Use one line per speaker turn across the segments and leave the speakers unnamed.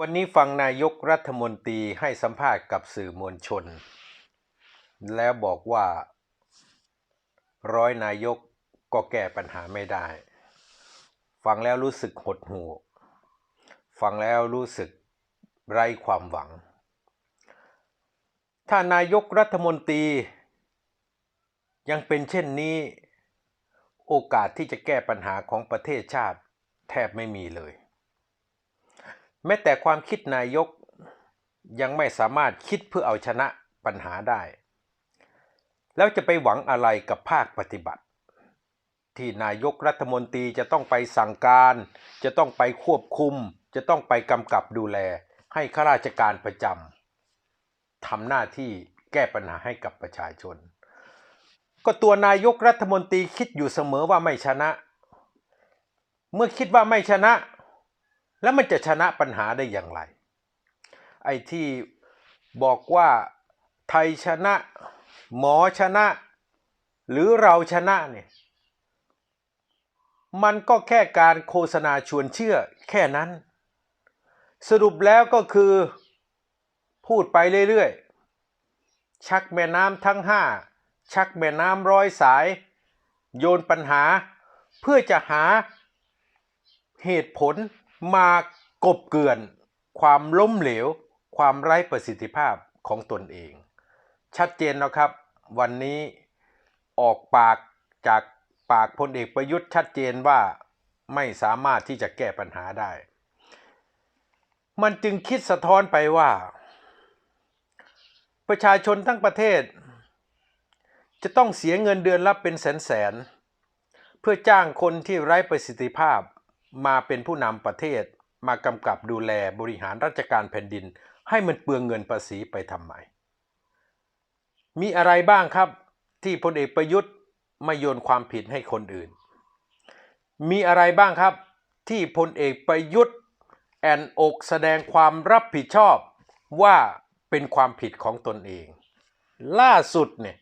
วันนี้ฟังนายกรัฐมนตรีให้สัมภาษณ์กับสื่อมวลชน แล้วบอกว่าร้อยนายกก็แก้ปัญหาไม่ได้ ฟังแล้วรู้สึกหดหู่ฟังแล้วรู้สึกไร้ความหวัง ถ้านายกรัฐมนตรียังเป็นเช่นนี้ โอกาสที่จะแก้ปัญหาของประเทศชาติแทบไม่มีเลย แม้แต่ความคิดนายกยังไม่สามารถคิดเพื่อเอาชนะปัญหาได้ แล้วจะไปหวังอะไรกับภาคปฏิบัติ ที่นายกรัฐมนตรีจะต้องไปสั่งการ จะต้องไปควบคุม จะต้องไปกำกับดูแล ให้ข้าราชการประจำทำหน้าที่แก้ปัญหาให้กับประชาชน ก็ตัวนายกรัฐมนตรีคิดอยู่เสมอว่าไม่ชนะ เมื่อคิดว่าไม่ชนะ แล้วมันจะชนะปัญหาได้อย่างไร ไอ้ที่บอกว่าไทยชนะ หมอชนะ หรือเราชนะเนี่ย มันก็แค่การโฆษณาชวนเชื่อแค่นั้น สรุปแล้วก็คือพูดไปเรื่อยๆ ชักแม่น้ำทั้งห้าชักแม่น้ำร้อยสาย โยนปัญหา เพื่อจะหาเหตุผล มากบเกลื่อน ความล้มเหลว ความไร้ประสิทธิภาพของตนเอง ชัดเจนนะครับ วันนี้ออกปากจากปากพลเอกประยุทธ์ชัดเจนว่าไม่สามารถที่จะแก้ปัญหาได้ มันจึงคิดสะท้อนไปว่า ประชาชนทั้งประเทศ จะต้องเสียเงินเดือนรับเป็นแสนแสนเพื่อจ้างคนที่ไร้ประสิทธิภาพ มาเป็นผู้นำประเทศ มากำกับดูแลบริหารราชการแผ่นดิน ให้มันเปลืองเงินภาษีไปทำไม มีอะไรบ้างครับที่พลเอกประยุทธ์ไม่โยนความผิดให้คนอื่น มีอะไรบ้างครับที่พลเอกประยุทธ์แอนอกแสดงความรับผิดชอบว่าเป็นความผิดของตนเอง ล่าสุดเนี่ย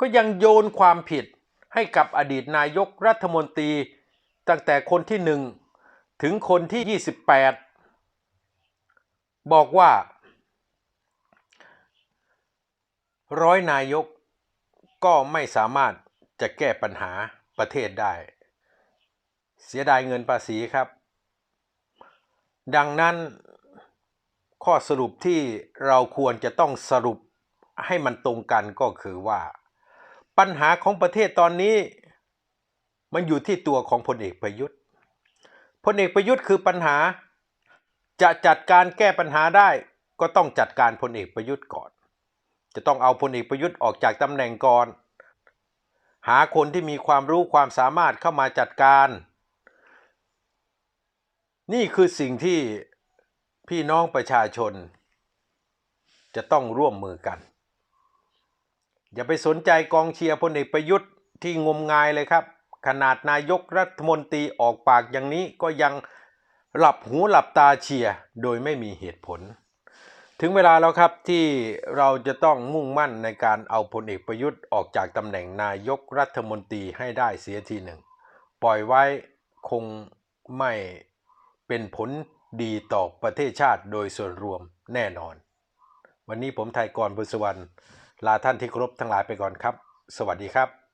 ก็ยังโยนความผิดให้กับอดีตนายกรัฐมนตรี ตั้งแต่คนที่หนึ่งถึงคนที่ 28 บอกว่า ร้อยนายกก็ไม่สามารถจะแก้ปัญหาประเทศได้ เสียดายเงินภาษีครับ ดังนั้นข้อสรุปที่เราควรจะต้องสรุปให้มันตรงกันก็คือว่า ปัญหาของประเทศตอนนี้ มันอยู่ที่ตัวของพลเอกประยุทธ์พลเอกประยุทธ์คือปัญหา จะจัดการแก้ปัญหาได้ ก็ต้องจัดการพลเอกประยุทธ์ก่อน จะต้องเอาพลเอกประยุทธ์ออกจากตำแหน่งก่อน หาคนที่มีความรู้ความสามารถเข้ามาจัดการ นี่คือสิ่งที่พี่น้องประชาชน จะต้องร่วมมือกัน อย่าไปสนใจกองเชียร์พลเอกประยุทธ์ที่งมงายเลยครับ ขนาดนายกรัฐมนตรีออกปากอย่างนี้ก็ยังหลับหูหลับตาเชียร์โดยไม่มีเหตุผล ถึงเวลาแล้วครับที่เราจะต้องมุ่งมั่นในการเอาพลเอกประยุทธ์ออกจากตำแหน่งนายกรัฐมนตรีให้ได้เสียทีหนึ่ง ปล่อยไว้คงไม่เป็นผลดีต่อประเทศชาติโดยส่วนรวมแน่นอน วันนี้ผมไทยกรบุษวรรณลาท่านที่ครพทั้งหลายไปก่อนครับ สวัสดีครับ